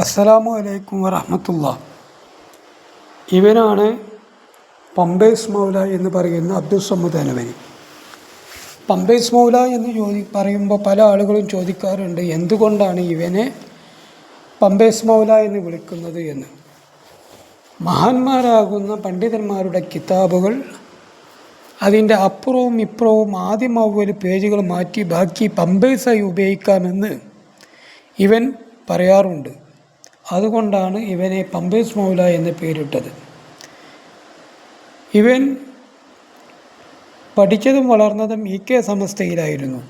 അസ്സലാമു അലൈക്കും വറഹമത്തുള്ള. ഇവനാണ് പമ്പേസ് മൗല എന്ന് പറയുന്ന അബ്ദുസമ്മദ് അനവരി. പമ്പേസ് മൗല എന്ന് ചോദി പറയുമ്പോൾ പല ആളുകളും ചോദിക്കാറുണ്ട് എന്തുകൊണ്ടാണ് ഇവനെ പമ്പേസ് മൗല എന്ന് വിളിക്കുന്നത് എന്ന്? മഹാന്മാരാകുന്ന പണ്ഡിതന്മാരുടെ കിതാബുകൾ അതിന്റെ അപ്പുറവും ഇപ്പുറവും ആദ്യം പേജുകൾ മാറ്റി ബാക്കി പമ്പേസായി ഉപയോഗിക്കാമെന്ന് ഇവൻ പറയാറുണ്ട്. അതുകൊണ്ടാണ് ഇവനെ പമ്പേസ് മൗല എന്ന് പേരിട്ടത്. ഇവൻ പഠിച്ചതും വളർന്നതും ഇ കെ സമസ്തയിലായിരുന്നു.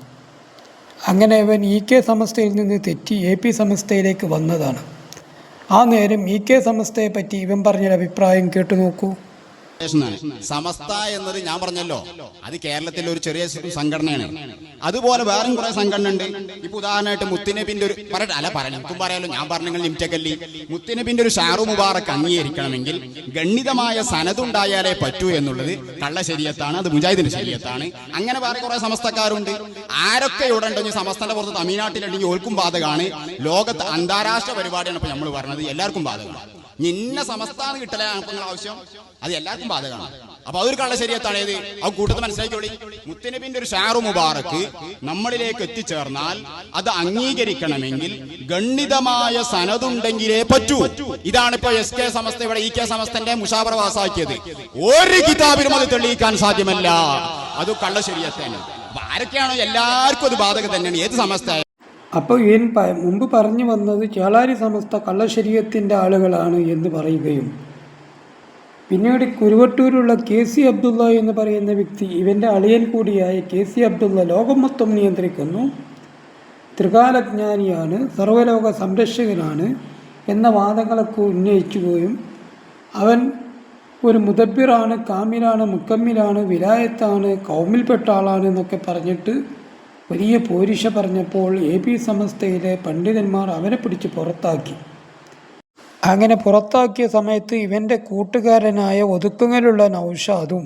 അങ്ങനെ ഇവൻ ഇ കെ സമസ്തയിൽ നിന്ന് തെറ്റി എ പി സമസ്തയിലേക്ക് വന്നതാണ്. ആ നേരം ഇ കെ സമസ്തയെ പറ്റി ഇവൻ പറഞ്ഞൊരു അഭിപ്രായം കേട്ടു നോക്കൂ. ആണ്. സമസ്ത എന്നത് ഞാൻ പറഞ്ഞല്ലോ. അത് കേരളത്തിലെ ഒരു ചെറിയ സംഘടനയാണ്. അതുപോലെ വേറെ കുറെ സംഘടന ഉണ്ട് ഇപ്പൊ ഉദാഹരണമായിട്ട് മുത്തിനബിന്റെ ഒരു പറയട്ടെ അല്ല പറയാം എനിക്കും പറയാലോ. ഞാൻ പറഞ്ഞെങ്കിൽ ലിമിറ്റക്കല്ലി മുത്തിനബിന്റെ ഒരു ഷാറു മുബാറക് അംഗീകരിക്കണമെങ്കിൽ ഗണ്ഡിതമായ സനതുണ്ടായാലേ പറ്റൂ എന്നുള്ളത് കള്ള ശരീരത്താണ് അത് മുജാഹിദിന്റെ ശരീരത്താണ്. അങ്ങനെ വേറെ കുറെ സമസ്തക്കാരുണ്ട്. ആരൊക്കെ ഇവിടെ ഉണ്ടെങ്കിൽ സമസ്തന്റെ പുറത്ത് തമിഴ്നാട്ടിലുണ്ടെങ്കിൽ ഓൽക്കും ബാധകമാണ്. ലോകത്ത് അന്താരാഷ്ട്ര പരിപാടിയാണ് ഇപ്പൊ നമ്മൾ പറഞ്ഞത്. എല്ലാവർക്കും ബാധകമാണ്. നിന്ന സമസ്ഥാനം കിട്ടലാണ് ഇപ്പൊ നിങ്ങളുടെ ആവശ്യം. അത് എല്ലാവർക്കും ബാധകമാണ്. അപ്പൊ അതൊരു കള്ള ശരീരത്താണ് ഏത് അത് കൂട്ടത്തിൽ മനസ്സിലാക്കിയോളി മുത്തനബിന്റെ ഒരു ഷാറു മുബാറക്ക് നമ്മളിലേക്ക് എത്തിച്ചേർന്നാൽ അത് അംഗീകരിക്കണമെങ്കിൽ ഗണ്ഡിതമായ സനതുണ്ടെങ്കിലേ പറ്റൂ. ഇതാണ് ഇപ്പൊ എസ് കെ സമസ്ത ഇവിടെ ഇ കെ സമസ്തന്റെ മുഷാബറ വാസാക്കിയത് ഒരു കിതാബിലും അത് തെളിയിക്കാൻ സാധ്യമല്ല. അത് കള്ള അപ്പൊ ആരൊക്കെയാണോ എല്ലാവർക്കും അത് ബാധകം തന്നെയാണ്. ഏത് സമസ്ത അപ്പോൾ ഇവൻ മുമ്പ് പറഞ്ഞു വന്നത് ചേളാരി സമസ്ത കള്ളശരീരത്തിന്റെ ആളുകളാണ് എന്ന് പറയുകയും പിന്നീട് കുരുവട്ടൂരുള്ള കെ സി അബ്ദുള്ള എന്ന് പറയുന്ന വ്യക്തി ഇവന്റെ അളിയൻ കൂടിയായ കെ സി അബ്ദുള്ള ലോകം മൊത്തം നിയന്ത്രിക്കുന്നു. ത്രികാലജ്ഞാനിയാണ് സർവലോക സംരക്ഷകനാണ് എന്ന വാദങ്ങളൊക്കെ ഉന്നയിക്കുകയും അവൻ ഒരു മുതബിറാണ് കാമിലാണ് മുക്കമ്മിലാണ് വിലായത്താണ് കൗമിൽപ്പെട്ട ആളാണ് എന്നൊക്കെ പറഞ്ഞിട്ട് വലിയ പോരിഷ പറഞ്ഞപ്പോൾ എ പി സമസ്തയിലെ പണ്ഡിതന്മാർ അവനെ പിടിച്ച് പുറത്താക്കി. അങ്ങനെ പുറത്താക്കിയ സമയത്ത് ഇവന്റെ കൂട്ടുകാരനായ ഒതുക്കുങ്ങലുള്ള നൗഷാദും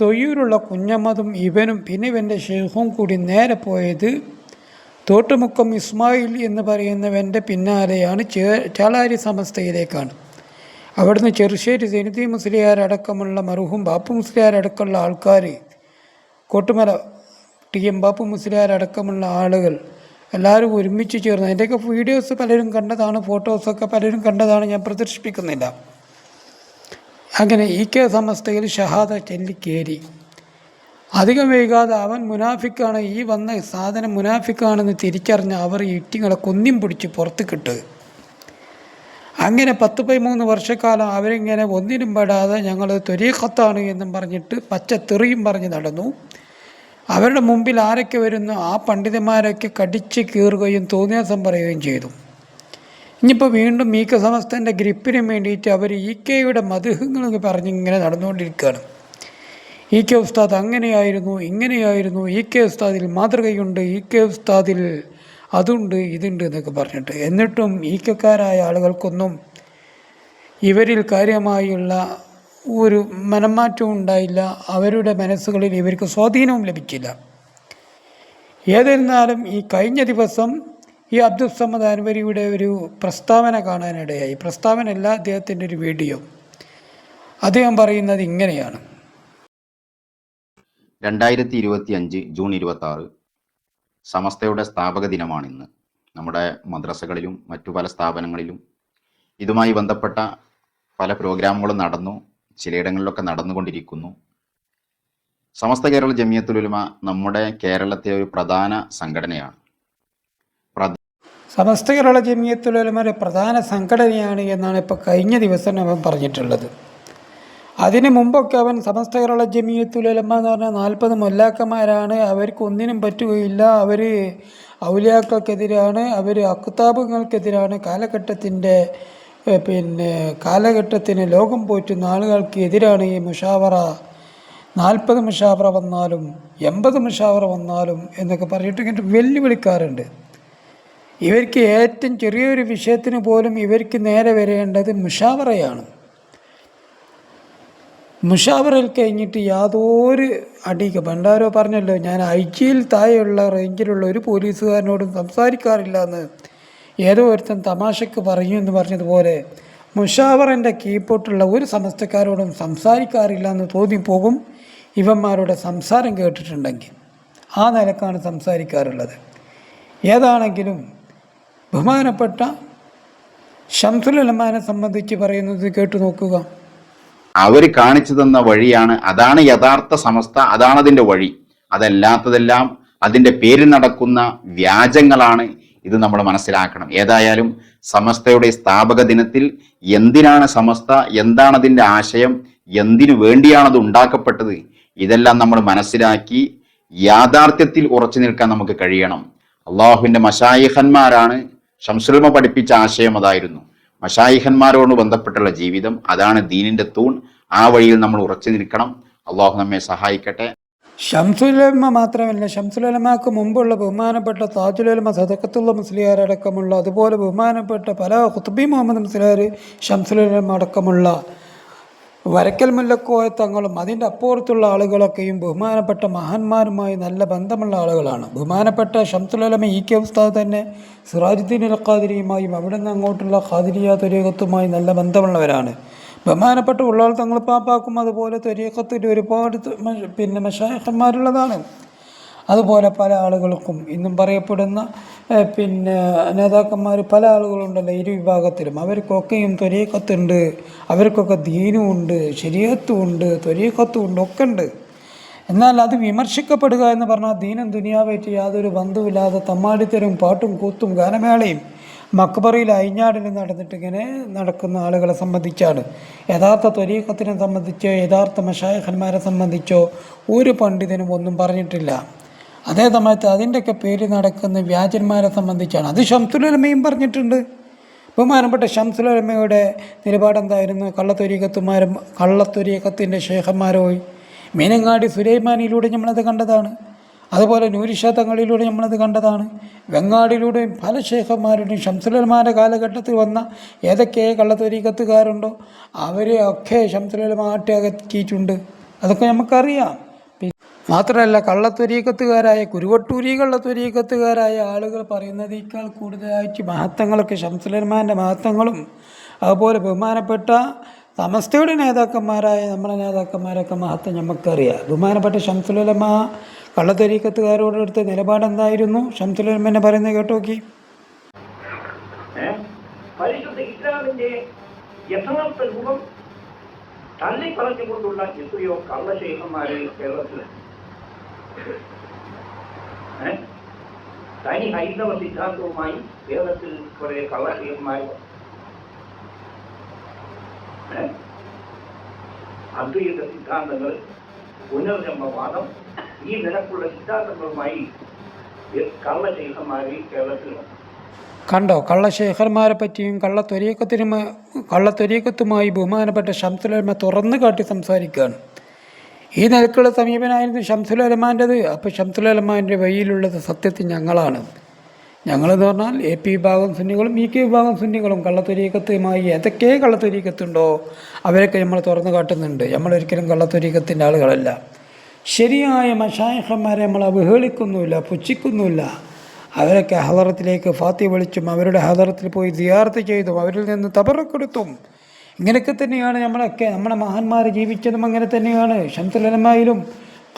തൊയ്യൂരുള്ള കുഞ്ഞമ്മതും ഇവനും പിന്നെ ഇവന്റെ ഷെയ്ഖും കൂടി നേരെ പോയത് തോട്ടുമുക്കം ഇസ്മായിൽ എന്ന് പറയുന്നവന്റെ പിന്നാലെയാണ് ചാളാരി സമസ്തയിലേക്കാണ്. അവിടുന്ന് ചെറുശ്ശേരി സെനിതി മുസ്ലിയാരടക്കമുള്ള മറുഹും ബാപ്പു മുസ്ലിയാരടക്കമുള്ള ആൾക്കാർ കോട്ടുമല ടി എം ബാപ്പു മുസ്ലിയാരടക്കമുള്ള ആളുകൾ എല്ലാവരും ഒരുമിച്ച് ചേർന്ന് അതിന്റെയൊക്കെ വീഡിയോസ് പലരും കണ്ടതാണ് ഫോട്ടോസൊക്കെ പലരും കണ്ടതാണ് ഞാൻ പ്രദർശിപ്പിക്കുന്നില്ല. അങ്ങനെ ഈ കെ സമസ്തയിൽ ഷഹാദ ചെല്ലിക്കേരി അധികം വൈകാതെ അവൻ മുനാഫിക്കാണ് ഈ വന്ന സാധനം മുനാഫിക്കാണെന്ന് തിരിച്ചറിഞ്ഞ അവർ ഈ ഇറ്റിങ്ങളെ കൊന്നിയും പിടിച്ച് പുറത്ത് കിട്ടു അങ്ങനെ പത്ത് പതിമൂന്ന് വർഷക്കാലം അവരിങ്ങനെ ഒന്നിനും പെടാതെ ഞങ്ങൾ ത്വരീഖത്താണ് എന്നും പറഞ്ഞിട്ട് പച്ച തെറിയും പറഞ്ഞ് നടന്നു. അവരുടെ മുമ്പിൽ ആരൊക്കെ വരുന്നു ആ പണ്ഡിതന്മാരൊക്കെ കടിച്ച് കീറുകയും തോന്നിയാസം പറയുകയും ചെയ്തു. ഇനിയിപ്പോൾ വീണ്ടും മീക്ക സമസ്തന്റെ ഗ്രിപ്പിന് വേണ്ടിയിട്ട് അവർ ഇ കെയുടെ മധുഹങ്ങളൊക്കെ പറഞ്ഞ് ഇങ്ങനെ നടന്നുകൊണ്ടിരിക്കുകയാണ്. ഇ കെ ഉസ്താദ് അങ്ങനെയായിരുന്നു ഇങ്ങനെയായിരുന്നു ഇ കെ ഉസ്താദിൽ മാതൃകയുണ്ട് ഇ കെ ഉസ്താദിൽ അതുണ്ട് ഇതുണ്ട് എന്നൊക്കെ പറഞ്ഞിട്ട്. എന്നിട്ടും ഈ കെക്കാരായ ആളുകൾക്കൊന്നും ഇവരിൽ കാര്യമായുള്ള ഒരു മനംമാറ്റവും ഉണ്ടായില്ല. അവരുടെ മനസ്സുകളിൽ ഇവർക്ക് സ്വാധീനവും ലഭിച്ചില്ല. ഏതിരുന്നാലും ഈ കഴിഞ്ഞ ദിവസം ഈ അബ്ദുൽ സമദ് അൻവരിയുടെ ഒരു പ്രസ്താവന കാണാനിടയായി. പ്രസ്താവന അല്ല അദ്ദേഹത്തിന്റെ ഒരു വീഡിയോ. അദ്ദേഹം പറയുന്നത് ഇങ്ങനെയാണ്. രണ്ടായിരത്തി ഇരുപത്തി അഞ്ച് ജൂൺ ഇരുപത്തി ആറ് സമസ്തയുടെ സ്ഥാപക ദിനമാണിന്ന്. നമ്മുടെ മദ്രസകളിലും മറ്റു പല സ്ഥാപനങ്ങളിലും ഇതുമായി ബന്ധപ്പെട്ട പല പ്രോഗ്രാമുകളും നടന്നു. ചിലയിടങ്ങളിലൊക്കെ നടന്നുകൊണ്ടിരിക്കുന്നു. സമസ്ത കേരള ജമിയത്തുലുമ നമ്മുടെ കേരളത്തെ ഒരു പ്രധാന സംഘടനയാണ്. സമസ്ത കേരള ജമിയത്തുലമയുടെ പ്രധാന സംഘടനയാണ് എന്നാണ് ഇപ്പോൾ കഴിഞ്ഞ ദിവസം അവൻ പറഞ്ഞിട്ടുള്ളത്. അതിന് മുമ്പൊക്കെ അവൻ സമസ്ത കേരള ജമിയത്തുലമ എന്ന് പറഞ്ഞാൽ നാൽപ്പത് മൊല്ലാക്കന്മാരാണ്. അവർക്ക് ഒന്നിനും പറ്റുകയില്ല. അവർ ഔലിയാക്കൾക്കെതിരാണ്. അവർ അക്താബുകൾക്കെതിരാണ് കാലഘട്ടത്തിന്റെ പിന്നെ കാലഘട്ടത്തിന് ലോകം പോറ്റുന്ന ആളുകൾക്ക് എതിരാണ് ഈ മുഷാവറ. നാൽപ്പത് മുഷാവറ വന്നാലും എൺപത് മുഷാവറ വന്നാലും എന്നൊക്കെ പറഞ്ഞിട്ട് ഇങ്ങനെ വെല്ലുവിളിക്കാറുണ്ട്. ഇവർക്ക് ഏറ്റവും ചെറിയൊരു വിഷയത്തിന് പോലും ഇവർക്ക് നേരെ വരേണ്ടത് മുഷാവറയാണ്. മുഷാവറയിൽ കഴിഞ്ഞിട്ട് യാതൊരു അടിക്ക്. പണ്ടാരോ പറഞ്ഞല്ലോ ഞാൻ ഐ ജിയിൽ താഴെയുള്ള റേഞ്ചിലുള്ള ഒരു പോലീസുകാരനോടും സംസാരിക്കാറില്ല എന്ന്. ഏതോ ഒരുത്തൻ തമാശയ്ക്ക് പറഞ്ഞു എന്ന് പറഞ്ഞതുപോലെ മുഷാവറിന്റെ കീഴ്പോട്ടുള്ള ഒരു സമസ്തക്കാരോടും സംസാരിക്കാറില്ല എന്ന് തോന്നിപ്പോകും ഇവന്മാരുടെ സംസാരം കേട്ടിട്ടുണ്ടെങ്കിൽ. ആ നിലക്കാണ് സംസാരിക്കാറുള്ളത്. ഏതാണെങ്കിലും ബഹുമാനപ്പെട്ട ഷംസുലമാനെ സംബന്ധിച്ച് പറയുന്നത് കേട്ടു നോക്കുക. അവർ കാണിച്ചു തന്ന വഴിയാണ് അതാണ് യഥാർത്ഥ സമസ്ത അതാണ് അതിന്റെ വഴി. അതല്ലാത്തതെല്ലാം അതിന്റെ പേരിൽ നടക്കുന്ന വ്യാജങ്ങളാണ് ഇത് നമ്മൾ മനസ്സിലാക്കണം. ഏതായാലും സമസ്തയുടെ സ്ഥാപക ദിനത്തിൽ എന്തിനാണ് സമസ്ത എന്താണ് അതിന്റെ ആശയം എന്തിനു വേണ്ടിയാണ് അത് ഉണ്ടാക്കപ്പെട്ടത്? ഇതെല്ലാം നമ്മൾ മനസ്സിലാക്കി യാഥാർത്ഥ്യത്തിൽ ഉറച്ചു നിൽക്കാൻ നമുക്ക് കഴിയണം. അള്ളാഹുവിന്റെ മഷായിഹന്മാരാണ് ശംസുൽമ പഠിപ്പിച്ച ആശയം അതായിരുന്നു. മഷായിഹന്മാരോട് ബന്ധപ്പെട്ടുള്ള ജീവിതം അതാണ് ദീനിന്റെ തൂൺ. ആ വഴിയിൽ നമ്മൾ ഉറച്ചു നിൽക്കണം. അള്ളാഹു നമ്മെ സഹായിക്കട്ടെ. ഷംസുലമ മാത്രമല്ല ഷംസുലമക്ക് മുമ്പുള്ള ബഹുമാനപ്പെട്ട താജുലമ സദക്കത്തുള്ള മുസ്ലിയാർ അടക്കമുള്ള അതുപോലെ ബഹുമാനപ്പെട്ട പല ഖുത്ബി മുഹമ്മദ് മുസ്ലിയാർ ഷംസുലമ അടക്കമുള്ള വരക്കൽ മുല്ലക്കോയ തങ്ങളും അതിന്റെ അപ്പുറത്തുള്ള ആളുകളൊക്കെയും ബഹുമാനപ്പെട്ട മഹാന്മാരുമായി നല്ല ബന്ധമുള്ള ആളുകളാണ്. ബഹുമാനപ്പെട്ട ഷംസുലമ ഈ കെ ഉസ്താദ് തന്നെ സിറാജുദ്ദീൻ അൽ ഖാദിരിയുമായും അവിടെ നിന്ന് അങ്ങോട്ടുള്ള ഖാദിരിയ തുരീഖത്തുമായി നല്ല ബന്ധമുള്ളവരാണ്. ബഹുമാനപ്പെട്ട തങ്ങൾ പാപ്പാക്കും അതുപോലെ ത്വരീഖത്തിൽ ഒരുപാട് പിന്നെ മഷായഖന്മാരുള്ളതാണ്. അതുപോലെ പല ആളുകൾക്കും ഇന്നും പറയപ്പെടുന്ന പിന്നെ നേതാക്കന്മാർ പല ആളുകളുണ്ടല്ലോ ഇരു വിഭാഗത്തിലും. അവർക്കൊക്കെയും ത്വരീഖത്തുണ്ട് അവർക്കൊക്കെ ദീനുമുണ്ട് ശരീരത്തുമുണ്ട് ഉണ്ട് ഒക്കെ ഉണ്ട് എന്നാൽ അത് വിമർശിക്കപ്പെടുക എന്ന് പറഞ്ഞാൽ ദീനം ദുനിയാവായിട്ട് യാതൊരു ബന്ധവുമില്ലാതെ തമ്മാടിത്തരും പാട്ടും കൂത്തും ഗാനമേളയും മക്ബറയിൽ അയിഞ്ഞാടിൽ നടന്നിട്ട് ഇങ്ങനെ നടക്കുന്ന ആളുകളെ സംബന്ധിച്ചാണ്. യഥാർത്ഥ ത്വരീഖത്തിനെ സംബന്ധിച്ചോ യഥാർത്ഥ മഷായഖന്മാരെ സംബന്ധിച്ചോ ഒരു പണ്ഡിതനും ഒന്നും പറഞ്ഞിട്ടില്ല. അതേ സമയത്ത് അതിന്റെയൊക്കെ പേര് നടക്കുന്ന വ്യാജന്മാരെ സംബന്ധിച്ചാണ്. അത് ഷംസുലമയും പറഞ്ഞിട്ടുണ്ട്. ബഹുമാനപ്പെട്ട ഷംസുലമയുടെ നിലപാടെന്തായിരുന്നു? കള്ളത്തൊരീക്കത്തുമാരും കള്ളത്തൊരീക്കത്തിന്റെ ശേഖന്മാരോയി മീനങ്ങാടി സുലൈമാനിയിലൂടെ നമ്മളത് കണ്ടതാണ്. അതുപോലെ നൂരിഷ നമ്മളത് കണ്ടതാണ്. വെങ്ങാടിലൂടെയും പല ശേഖന്മാരുടെയും ശംസുലന്മാരുടെ കാലഘട്ടത്തിൽ വന്ന ഏതൊക്കെ കള്ളത്തൊരീക്കത്തുകാരുണ്ടോ അവരെ ഒക്കെ ആട്ടി അകറ്റിയിട്ടുണ്ട് അതൊക്കെ നമുക്കറിയാം. മാത്രമല്ല കള്ളത്തൊരീക്കത്തുകാരായ കുരുവട്ടൂരി കള്ളത്തൊരീക്കത്തുകാരായ ആളുകൾ പറയുന്നതിനേക്കാൾ കൂടുതലായിട്ട് മഹത്വങ്ങളൊക്കെ ശംസുലന്മാരുടെ മഹത്വങ്ങളും. അതുപോലെ ബഹുമാനപ്പെട്ട സമസ്തയുടെ നേതാക്കന്മാരായ നമ്മുടെ നേതാക്കന്മാരൊക്കെ മഹത്വം നമുക്കറിയാം. ബഹുമാനപ്പെട്ട ഷംസുലമ കള്ളത്തൊരീക്കത്തുകാരോട് എടുത്ത നിലപാടെന്തായിരുന്നു ഷംസുലമ്മനെ പറയുന്നത് കേട്ടോക്കി? തനി ഹൈന്ദവ സിദ്ധാന്തവുമായി കേരളത്തിൽ കുറെ കള്ളശേഖന്മാർ? അദ്വൈത സിദ്ധാന്തങ്ങൾ പുനർജന്മവാദം. ഈ നിലക്കുള്ള സിദ്ധാന്തങ്ങളുമായി കള്ളശേഖന്മാരെ കേരളത്തിൽ കണ്ടോ? കള്ളശേഖർമാരെ പറ്റിയും കള്ളത്തൊരീക്കത്തിനും കള്ളത്തൊരീക്കത്തുമായി ബഹുമാനപ്പെട്ട ഷംസുലമ തുറന്നു കാട്ടി സംസാരിക്കുകയാണ്. ഈ നിലക്കുള്ള സമീപനായിരുന്നു ഷംസുലമാന്റെത് അപ്പോൾ ഷംസുലമാന്റെ വഴിയിലുള്ളത് സത്യത്തിൽ ഞങ്ങളാണ്. ഞങ്ങളെന്ന് പറഞ്ഞാൽ എ പി വിഭാഗം സുന്നികളും ഇ കെ വിഭാഗം സുന്നികളും കള്ളത്തൊരീക്കത്തുമായി ഏതൊക്കെ കള്ളത്തൊരീക്കത്തുണ്ടോ അവരൊക്കെ നമ്മൾ തുറന്നു കാട്ടുന്നുണ്ട്. നമ്മളൊരിക്കലും കള്ളത്തൊരീക്കത്തിന്റെ ആളുകളല്ല. ശരിയായ മഷായഹന്മാരെ നമ്മൾ അവഹേളിക്കുന്നുമില്ല പുച്ഛിക്കുന്നുമില്ല. അവരൊക്കെ ഹദറത്തിലേക്ക് ഫാത്തി വിളിച്ചും അവരുടെ ഹദറത്തിൽ പോയി ദിയാർത്ത് ചെയ്തും അവരിൽ നിന്ന് തബറക്കെടുത്തും ഇങ്ങനെയൊക്കെ തന്നെയാണ് നമ്മളൊക്കെ നമ്മുടെ മഹാന്മാർ ജീവിച്ചതും അങ്ങനെ തന്നെയാണ്. ഷംസുലമയിലും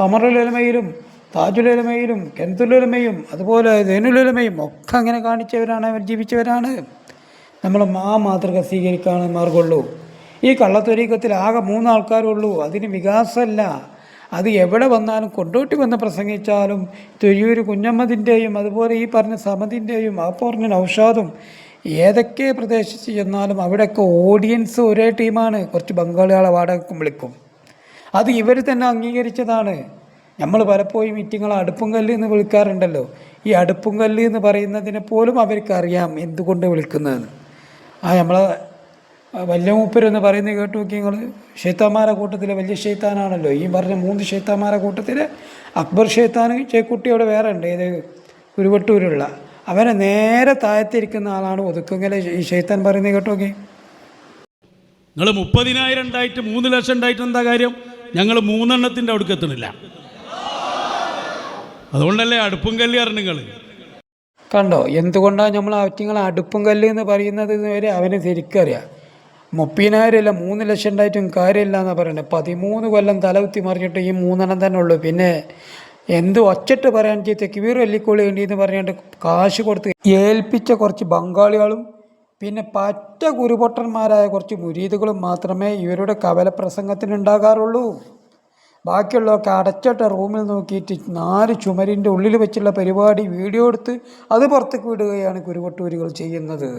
കമറുലമയിലും താജുലമയിലും കെന്തുലമയും അതുപോലെ ദൈനുലമയും ഒക്കെ അങ്ങനെ കാണിച്ചവരാണ് അവർ ജീവിച്ചവരാണ്. നമ്മൾ ആ മാതൃക സ്വീകരിക്കാൻ മാർഗമുള്ളൂ ഈ കള്ളത്തൊരീക്കത്തിൽ ആകെ മൂന്നാൾക്കാരുള്ളൂ. അതിന് വികാസമല്ല. അത് എവിടെ വന്നാലും കൊണ്ടോട്ടി വന്ന് പ്രസംഗിച്ചാലും തൊഴിയൂർ കുഞ്ഞമ്മതിന്റെയും അതുപോലെ ഈ പറഞ്ഞ സമതിന്റെയും ആ പറഞ്ഞ നൗഷാദും ഏതൊക്കെ പ്രദേശത്ത് ചെന്നാലും അവിടെയൊക്കെ ഓഡിയൻസ് ഒരേ ടീമാണ് കുറച്ച് ബംഗാളികളെ വാടകയ്ക്കും വിളിക്കും. അത് ഇവർ തന്നെ അംഗീകരിച്ചതാണ്. നമ്മൾ പലപ്പോഴും മീറ്റിങ്ങൾ അടുപ്പും കല്ല് എന്ന് വിളിക്കാറുണ്ടല്ലോ. ഈ അടുപ്പും കല്ല് എന്ന് പറയുന്നതിനെ പോലും അവർക്കറിയാം എന്തുകൊണ്ട് വിളിക്കുന്നതെന്ന്. ആ നമ്മളെ വലിയ മൂപ്പരെന്ന് പറയുന്നത് കേട്ടു നോക്കി നിങ്ങൾ ഷെയ്ത്താന്മാരെ കൂട്ടത്തിലെ വലിയ ഷെയ്ത്താനാണല്ലോ ഈ പറഞ്ഞ മൂന്ന് ഷെയ്ത്താന്മാരെ കൂട്ടത്തിൽ അക്ബർ ഷെയ്ത്താൻ ചേക്കുട്ടി അവിടെ വേറെ ഉണ്ട്. ഏത്? കുരുവട്ടൂരുള്ള. അവനെ നേരെ താഴത്തിരിക്കുന്ന ആളാണ് ഒതുക്കുങ്ങനെ ഈ ഷെയ്ത്താൻ പറയുന്നത് കേട്ടു നോക്കി. നിങ്ങൾ മുപ്പതിനായിരം ഉണ്ടായിട്ട് മൂന്ന് ലക്ഷം ഉണ്ടായിട്ട് എന്താ കാര്യം? ഞങ്ങൾ മൂന്നെണ്ണത്തിന്റെ അവിടേക്ക് എത്തണില്ല. അതുകൊണ്ടല്ലേ അടുപ്പും കല്ല് അറിഞ്ഞു നിങ്ങൾ കണ്ടോ? എന്തുകൊണ്ടാണ് നമ്മൾ ആറ്റിങ്ങൾ അടുപ്പും കല്ല് എന്ന് പറയുന്നത് വരെ അവന് ശരിക്കറിയാം. മുപ്പതിനായിരമില്ല മൂന്ന് ലക്ഷം ഉണ്ടായിട്ടും കാര്യമില്ല എന്നാണ് പറയുന്നത് പതിമൂന്ന് കൊല്ലം തലകുത്തി മറിഞ്ഞിട്ട് ഈ മൂന്നെണ്ണം തന്നെ ഉള്ളൂ. പിന്നെ എന്ത് ഒച്ചിട്ട് പറയാൻ ചെയ്ത് തെക്കുവീർ വേണ്ടി എന്ന് പറഞ്ഞിട്ട് കാശ് കൊടുത്ത് ഏൽപ്പിച്ച കുറച്ച് ബംഗാളികളും പിന്നെ പറ്റ കുരുപൊട്ടന്മാരായ കുറച്ച് മുരീദുകളും മാത്രമേ ഇവരുടെ കവല പ്രസംഗത്തിനുണ്ടാകാറുള്ളൂ ബാക്കിയുള്ളവർക്ക് അടച്ചിട്ട റൂമിൽ നോക്കിയിട്ട് നാല് ചുമരിന്റെ ഉള്ളിൽ വെച്ചുള്ള പരിപാടി വീഡിയോ എടുത്ത് അത് പുറത്തേക്ക് വിടുകയാണ് കുരുവട്ടൂരികൾ ചെയ്യുന്നത്.